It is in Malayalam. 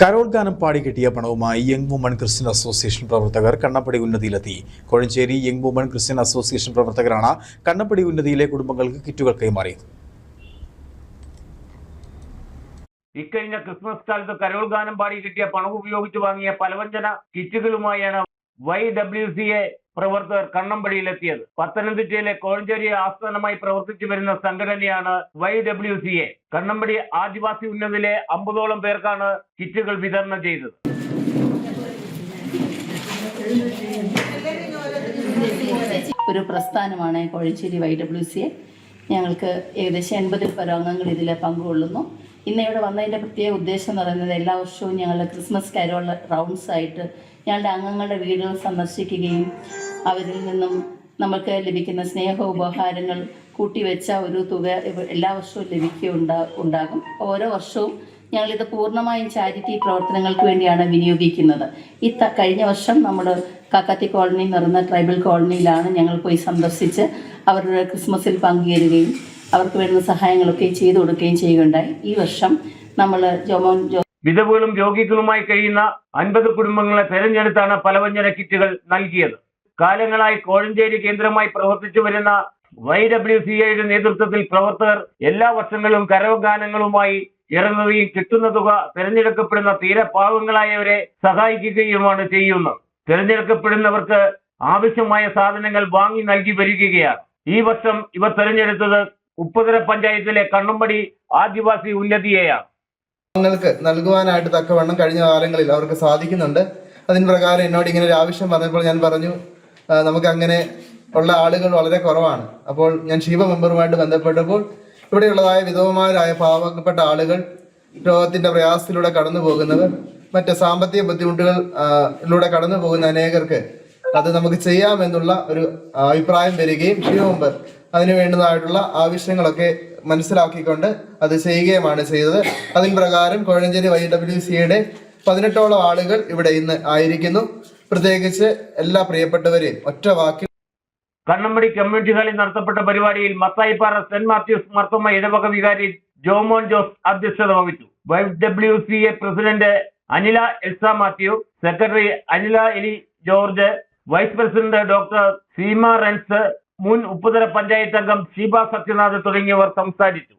കരോൾ ഗാനം പാടി കിട്ടിയ പണവുമായി യങ് വുമൺ ക്രിസ്ത്യൻ അസോസിയേഷൻ പ്രവർത്തകർ Kannappadi ഉന്നതിയിലെത്തി. Kozhencherry young woman Christian association പ്രവർത്തകരാണ് കണ്ണപ്പടി ഉന്നതിയിലെ കുടുംബങ്ങൾക്ക് കിറ്റുകൾ കൈമാറിയത്. ഇക്കഴിഞ്ഞ ക്രിസ്മസ് കാലത്ത് കരോൾ ഗാനം പാടി കിട്ടിയ പണം ഉപയോഗിച്ച് വാങ്ങിയ പലവ്യഞ്ജന കിറ്റുകളുമായാണ് വൈ ഡബ്ല്യു സി എ പ്രവർത്തകർ കണ്ണമ്പടിയിലെത്തിയത്. പത്തനംതിട്ടയിലെ കോഴഞ്ചേരി ആസ്ഥാനമായി പ്രവർത്തിച്ചു വരുന്ന സംഘടനയാണ് Y W C A Kannampadi ആദിവാസി ഉന്നതിലെ അമ്പതോളം പേർക്കാണ് കിറ്റുകൾ വിതരണം ചെയ്തത്. ഒരു പ്രസ്ഥാനമാണ് Kozhencherry Y W C A ഞങ്ങൾക്ക് ഏകദേശം എൺപതിൽ പരം അംഗങ്ങൾ ഇതിൽ പങ്കുകൊള്ളുന്നു. ഇന്ന് ഇവിടെ വന്നതിന്റെ പ്രത്യേക ഉദ്ദേശം എന്ന് പറയുന്നത് എല്ലാ വർഷവും ഞങ്ങളുടെ ക്രിസ്മസ് കരോൾ റൗണ്ട്സ് ആയിട്ട് ഞങ്ങളുടെ അംഗങ്ങളുടെ വീടുകൾ സന്ദർശിക്കുകയും അവരിൽ നിന്നും നമുക്ക് ലഭിക്കുന്ന സ്നേഹ ഉപഹാരങ്ങൾ കൂട്ടിവെച്ച ഒരു തുക എല്ലാ വർഷവും ലഭിക്കുകയുണ്ടാ ഉണ്ടാകും. ഓരോ വർഷവും ഞങ്ങളിത് പൂർണമായും ചാരിറ്റി പ്രവർത്തനങ്ങൾക്ക് വേണ്ടിയാണ് വിനിയോഗിക്കുന്നത്. ഈ കഴിഞ്ഞ വർഷം നമ്മൾ കാക്കത്തി കോളനി എന്ന് പറയുന്ന ട്രൈബൽ കോളനിയിലാണ് ഞങ്ങൾ പോയി സന്ദർശിച്ച് അവരുടെ ക്രിസ്മസിൽ പങ്കുചേരുകയും അവർക്ക് വേണ്ട സഹായങ്ങളൊക്കെ ചെയ്തു കൊടുക്കുകയും ചെയ്യുകയുണ്ടായി. ഈ വർഷം നമ്മൾ ജോമോൻ ജോ വിധവുകളും രോഗികളുമായി കഴിയുന്ന അൻപത് കുടുംബങ്ങളെ തെരഞ്ഞെടുത്താണ് പലവ്യഞ്ജന കിറ്റുകൾ നൽകിയത്. കാലങ്ങളായി കോഴഞ്ചേരി കേന്ദ്രമായി പ്രവർത്തിച്ചു വരുന്ന വൈ ഡബ്ല്യു സി ഐയുടെ നേതൃത്വത്തിൽ പ്രവർത്തകർ എല്ലാ വർഷങ്ങളും കരവഗാനങ്ങളുമായി ഇറങ്ങുകയും കിട്ടുന്ന തുക തിരഞ്ഞെടുക്കപ്പെടുന്ന തീരെ പാവങ്ങളായവരെ സഹായിക്കുകയുമാണ് ചെയ്യുന്നത്. തിരഞ്ഞെടുക്കപ്പെടുന്നവർക്ക് ആവശ്യമായ സാധനങ്ങൾ വാങ്ങി നൽകി വരികയാണ്. ഈ വർഷം ഇവർ തിരഞ്ഞെടുത്തത് ഉപ്പുതര പഞ്ചായത്തിലെ കണ്ണുംപടി ആദിവാസി ഉന്നതിയെയാണ്. നിങ്ങൾക്ക് നൽകുവാനായിട്ട് തക്കവണ്ണം കഴിഞ്ഞ കാലങ്ങളിൽ അവർക്ക് സാധിക്കുന്നുണ്ട്. അതിന് പ്രകാരം എന്നോട് ഇങ്ങനെ ഒരു ആവശ്യം പറഞ്ഞപ്പോൾ ഞാൻ പറഞ്ഞു നമുക്ക് അങ്ങനെ ഉള്ള ആളുകൾ വളരെ കുറവാണ്. അപ്പോൾ ഞാൻ ശിവ മെമ്പറുമായിട്ട് ബന്ധപ്പെട്ടപ്പോൾ ഇവിടെയുള്ളതായ വിധവമാരായ പാവപ്പെട്ട ആളുകൾ രോഗത്തിന്റെ പ്രയാസത്തിലൂടെ കടന്നു പോകുന്നവർ മറ്റ് സാമ്പത്തിക ബുദ്ധിമുട്ടുകളിലൂടെ കടന്നു പോകുന്ന അനേകർക്ക് അത് നമുക്ക് ചെയ്യാമെന്നുള്ള ഒരു അഭിപ്രായം വരികയും ശിവ മെമ്പർ അതിന് വേണ്ടതായിട്ടുള്ള ആവശ്യങ്ങളൊക്കെ മനസ്സിലാക്കിക്കൊണ്ട് അത് ചെയ്യുകയുമാണ് ചെയ്തത്. അതിൻ പ്രകാരം കോഴഞ്ചേരി വൈ ഡബ്ല്യു സിയുടെ പതിനെട്ടോളം ആളുകൾ ഇവിടെ ഇന്ന് ആയിരിക്കുന്നു. പ്രത്യേകിച്ച് എല്ലാ പ്രിയപ്പെട്ടവരെയും ഒറ്റ വാക്കിൽ കണ്ണമ്പടി കമ്മ്യൂണിറ്റി ഹാളിൽ നടത്തപ്പെട്ട പരിപാടിയിൽ മത്തായിപ്പാറ സെന്റ് മാത്യൂസ് മർത്തമ്മ ഇടവക വികാരി ജോമോൻ ജോസ് അധ്യക്ഷത വഹിച്ചു. Y W C A president Anila Elsa Mathew secretary Anila Eli George vice president doctor Seema Rens മുൻ ഉപ്പുതര പഞ്ചായത്ത് അംഗം ഷീബ സത്യനാഥ് തുടങ്ങിയവർ സംസാരിച്ചു.